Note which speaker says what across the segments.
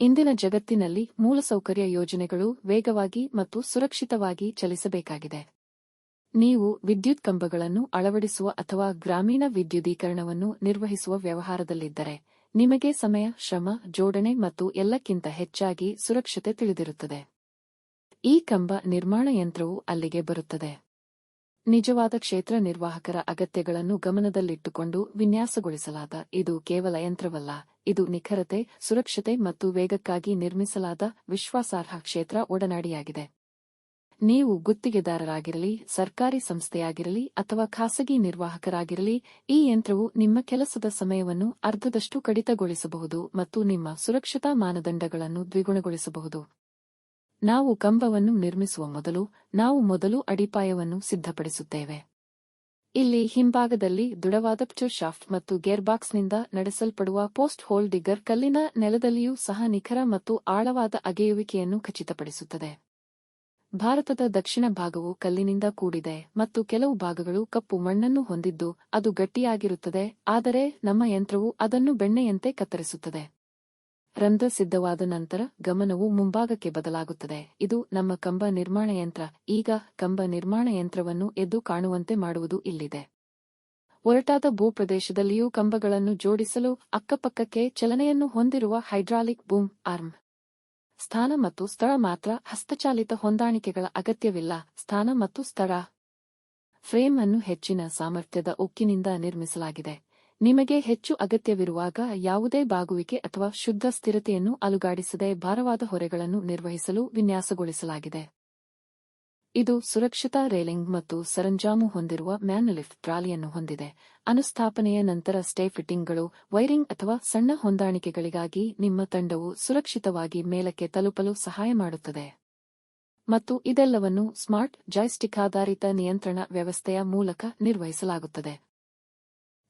Speaker 1: ಇಂದಿನ ಜಗತ್ತಿನಲ್ಲಿ ಮೂಲಸೌಕರ್ಯ ಯೋಜನೆಗಳು ವೇಗವಾಗಿ ಮತ್ತು ಸುರಕ್ಷಿತವಾಗಿ ಚಲಿಸಬೇಕಾಗಿದೆ. ನೀವು ವಿದ್ಯುತ್ ಕಂಬಗಳನ್ನು ಅಳವಡಿಸುವ ಅಥವಾ ಗ್ರಾಮೀಣ ವಿದ್ಯುದೀಕರಣವನ್ನು ನಿರ್ವಹಿಸುವ ವ್ಯವಹಾರದಲ್ಲಿದ್ದರೆ, ನಿಮಗೆ ಸಮಯ, ಶ್ರಮ, ಜೋಡಣೆ ಮತ್ತು ಎಲ್ಲಕ್ಕಿಂತ ಹೆಚ್ಚಾಗಿ ಸುರಕ್ಷತೆ ತಿಳಿದಿರುತ್ತದೆ. ಈ ಕಂಬ ನಿರ್ಮಾಣ ಯಂತ್ರವು ಅಲ್ಲಿಗೆ ಬರುತ್ತದೆ. ನಿಜವಾದ ಕ್ಷೇತ್ರ ನಿರ್ವಾಹಕರ ಅಗತ್ಯಗಳನ್ನು ಗಮನದಲ್ಲಿಟ್ಟುಕೊಂಡು ವಿನ್ಯಾಸಗೊಳಿಸಲಾದ ಇದು ಕೇವಲ ಯಂತ್ರವಲ್ಲ, ಇದು ನಿಖರತೆ, ಸುರಕ್ಷತೆ ಮತ್ತು ವೇಗಕ್ಕಾಗಿ ನಿರ್ಮಿಸಲಾದ ವಿಶ್ವಾಸಾರ್ಹ ಕ್ಷೇತ್ರ ಒಡನಾಡಿಯಾಗಿದೆ. ನೀವು ಗುತ್ತಿಗೆದಾರರಾಗಿರಲಿ, ಸರ್ಕಾರಿ ಸಂಸ್ಥೆಯಾಗಿರಲಿ ಅಥವಾ ಖಾಸಗಿ ನಿರ್ವಾಹಕರಾಗಿರಲಿ, ಈ ಯಂತ್ರವು ನಿಮ್ಮ ಕೆಲಸದ ಸಮಯವನ್ನು ಅರ್ಧದಷ್ಟು ಕಡಿತಗೊಳಿಸಬಹುದು ಮತ್ತು ನಿಮ್ಮ ಸುರಕ್ಷತಾ ಮಾನದಂಡಗಳನ್ನು ದ್ವಿಗುಣಗೊಳಿಸಬಹುದು. ನಾವು ಕಂಬವನ್ನು ನಿರ್ಮಿಸುವ ಮೊದಲು ನಾವು ಮೊದಲು ಅಡಿಪಾಯವನ್ನು ಸಿದ್ಧಪಡಿಸುತ್ತೇವೆ. ಇಲ್ಲಿ ಹಿಂಭಾಗದಲ್ಲಿ ದೃಢವಾದ ಪ್ಚರ್ ಶಾಫ್ಟ್ ಮತ್ತು ಗೇರ್ಬಾಕ್ಸ್ನಿಂದ ನಡೆಸಲ್ಪಡುವ ಪೋಸ್ಟ್ ಹೋಲ್ ಡಿಗರ್ ಕಲ್ಲಿನ ನೆಲದಲ್ಲಿಯೂ ಸಹ ನಿಖರ ಮತ್ತು ಆಳವಾದ ಅಗೆಯುವಿಕೆಯನ್ನು ಖಚಿತಪಡಿಸುತ್ತದೆ. ಭಾರತದ ದಕ್ಷಿಣ ಭಾಗವು ಕಲ್ಲಿನಿಂದ ಕೂಡಿದೆ ಮತ್ತು ಕೆಲವು ಭಾಗಗಳು ಕಪ್ಪು ಮಣ್ಣನ್ನು ಹೊಂದಿದ್ದು ಅದು ಗಟ್ಟಿಯಾಗಿರುತ್ತದೆ, ಆದರೆ ನಮ್ಮ ಯಂತ್ರವು ಅದನ್ನು ಬೆಣ್ಣೆಯಂತೆ ಕತ್ತರಿಸುತ್ತದೆ. ರಂಧ್ರ ಸಿದ್ಧವಾದ ನಂತರ ಗಮನವು ಮುಂಭಾಗಕ್ಕೆ ಬದಲಾಗುತ್ತದೆ. ಇದು ನಮ್ಮ ಕಂಬ ನಿರ್ಮಾಣ ಯಂತ್ರ. ಈಗ ಕಂಬ ನಿರ್ಮಾಣ ಯಂತ್ರವನ್ನು ಎದ್ದು ಕಾಣುವಂತೆ ಮಾಡುವುದು ಇಲ್ಲಿದೆ. ಒರಟಾದ ಭೂಪ್ರದೇಶದಲ್ಲಿಯೂ ಕಂಬಗಳನ್ನು ಜೋಡಿಸಲು ಅಕ್ಕಪಕ್ಕಕ್ಕೆ ಚಲನೆಯನ್ನು ಹೊಂದಿರುವ ಹೈಡ್ರಾಲಿಕ್ ಬೂಮ್ ಆರ್ಮ್. ಸ್ಥಾನ ಮತ್ತು ಸ್ಥಳ ಮಾತ್ರ ಹಸ್ತಚಾಲಿತ ಹೊಂದಾಣಿಕೆಗಳ ಅಗತ್ಯವಿಲ್ಲ. ಸ್ಥಾನ ಮತ್ತು ಸ್ಥಳ ಫ್ರೇಮ್ ಅನ್ನು ಹೆಚ್ಚಿನ ಸಾಮರ್ಥ್ಯದ ಉಕ್ಕಿನಿಂದ ನಿರ್ಮಿಸಲಾಗಿದೆ. ನಿಮಗೆ ಹೆಚ್ಚು ಅಗತ್ಯವಿರುವಾಗ ಯಾವುದೇ ಬಾಗುವಿಕೆ ಅಥವಾ ಶುದ್ಧ ಸ್ಥಿರತೆಯನ್ನು ಅಲುಗಾಡಿಸದೆ ಭಾರವಾದ ಹೊರೆಗಳನ್ನು ನಿರ್ವಹಿಸಲು ವಿನ್ಯಾಸಗೊಳಿಸಲಾಗಿದೆ. ಇದು ಸುರಕ್ಷಿತ ರೇಲಿಂಗ್ ಮತ್ತು ಸರಂಜಾಮು ಹೊಂದಿರುವ ಮ್ಯಾನುಲಿಫ್ಟ್ ಟ್ರಾಲಿಯನ್ನು ಹೊಂದಿದೆ. ಅನುಸ್ಥಾಪನೆಯ ನಂತರ ಸ್ಟೇ ಫಿಟ್ಟಿಂಗ್ಗಳು, ವೈರಿಂಗ್ ಅಥವಾ ಸಣ್ಣ ಹೊಂದಾಣಿಕೆಗಳಿಗಾಗಿ ನಿಮ್ಮ ತಂಡವು ಸುರಕ್ಷಿತವಾಗಿ ಮೇಲಕ್ಕೆ ತಲುಪಲು ಸಹಾಯ ಮಾಡುತ್ತದೆ. ಮತ್ತು ಇದೆಲ್ಲವನ್ನು ಸ್ಮಾರ್ಟ್ ಜಾಯ್ಸ್ಟಿಕ್ ಆಧಾರಿತ ನಿಯಂತ್ರಣ ವ್ಯವಸ್ಥೆಯ ಮೂಲಕ ನಿರ್ವಹಿಸಲಾಗುತ್ತದೆ.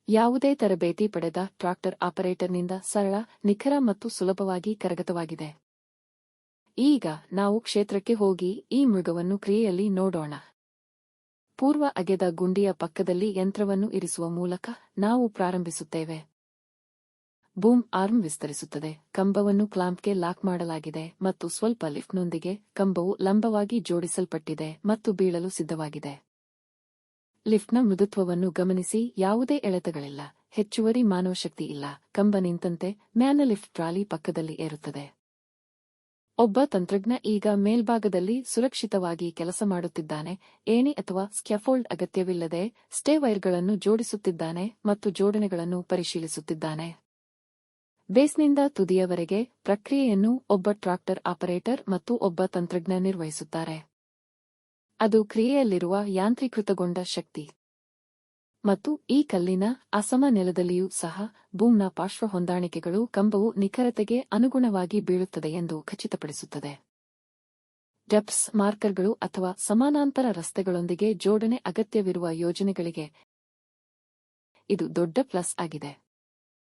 Speaker 1: ಯಾವುದೇ ತರಬೇತಿ ಪಡೆದ ಟ್ರಾಕ್ಟರ್ ಆಪರೇಟರ್ನಿಂದ ಸರಳ, ನಿಖರ ಮತ್ತು ಸುಲಭವಾಗಿ ಕರಗತವಾಗಿದೆ. ಈಗ ನಾವು ಕ್ಷೇತ್ರಕ್ಕೆ ಹೋಗಿ ಈ ಮೃಗವನ್ನು ಕ್ರಿಯೆಯಲ್ಲಿ ನೋಡೋಣ. ಪೂರ್ವ ಅಗೆದ ಗುಂಡಿಯ ಪಕ್ಕದಲ್ಲಿ ಯಂತ್ರವನ್ನು ಇರಿಸುವ ಮೂಲಕ ನಾವು ಪ್ರಾರಂಭಿಸುತ್ತೇವೆ. ಬೂಮ್ ಆರ್ಮ್ ವಿಸ್ತರಿಸುತ್ತದೆ. ಕಂಬವನ್ನು ಕ್ಲಾಂಪ್ಗೆ ಲಾಕ್ ಮಾಡಲಾಗಿದೆ ಮತ್ತು ಸ್ವಲ್ಪ ಲಿಫ್ಟ್ನೊಂದಿಗೆ ಕಂಬವು ಲಂಬವಾಗಿ ಜೋಡಿಸಲ್ಪಟ್ಟಿದೆ ಮತ್ತು ಬೀಳಲು ಸಿದ್ಧವಾಗಿದೆ. ಲಿಫ್ಟ್ನ ಮೃದುತ್ವವನ್ನು ಗಮನಿಸಿ, ಯಾವುದೇ ಎಳೆತಗಳಿಲ್ಲ, ಹೆಚ್ಚುವರಿ ಮಾನವಶಕ್ತಿ ಇಲ್ಲ, ಕಂಬ ನಿಂತಂತೆ ಮ್ಯಾನ ಲಿಫ್ಟ್ ಟ್ರಾಲಿ ಪಕ್ಕದಲ್ಲಿ ಏರುತ್ತದೆ. ಒಬ್ಬ ತಂತ್ರಜ್ಞ ಈಗ ಮೇಲ್ಭಾಗದಲ್ಲಿ ಸುರಕ್ಷಿತವಾಗಿ ಕೆಲಸ ಮಾಡುತ್ತಿದ್ದಾನೆ, ಏಣಿ ಅಥವಾ ಸ್ಕೆಫೋಲ್ಡ್ ಅಗತ್ಯವಿಲ್ಲದೆ ಸ್ಟೇ ವೈರ್ಗಳನ್ನು ಜೋಡಿಸುತ್ತಿದ್ದಾನೆ ಮತ್ತು ಜೋಡಣೆಗಳನ್ನು ಪರಿಶೀಲಿಸುತ್ತಿದ್ದಾನೆ. ಬೇಸ್ನಿಂದ ತುದಿಯವರೆಗೆ ಪ್ರಕ್ರಿಯೆಯನ್ನು ಒಬ್ಬ ಟ್ರಾಕ್ಟರ್ ಆಪರೇಟರ್ ಮತ್ತು ಒಬ್ಬ ತಂತ್ರಜ್ಞ ನಿರ್ವಹಿಸುತ್ತಾರೆ. ಅದು ಕ್ರಿಯೆಯಲ್ಲಿರುವ ಯಾಂತ್ರೀಕೃತಗೊಂಡ ಶಕ್ತಿ. ಮತ್ತು ಈ ಕಲ್ಲಿನ ಅಸಮ ನೆಲದಲ್ಲಿಯೂ ಸಹ ಬೂಮ್ನ ಪಾರ್ಶ್ವ ಹೊಂದಾಣಿಕೆಗಳು ಕಂಬವು ನಿಖರತೆಗೆ ಅನುಗುಣವಾಗಿ ಬೀಳುತ್ತದೆ ಎಂದು ಖಚಿತಪಡಿಸುತ್ತದೆ. ಡೆಪ್ಸ್ ಮಾರ್ಕರ್ಗಳು ಅಥವಾ ಸಮಾನಾಂತರ ರಸ್ತೆಗಳೊಂದಿಗೆ ಜೋಡಣೆ ಅಗತ್ಯವಿರುವ ಯೋಜನೆಗಳಿಗೆ ಇದು ದೊಡ್ಡ ಪ್ಲಸ್ ಆಗಿದೆ.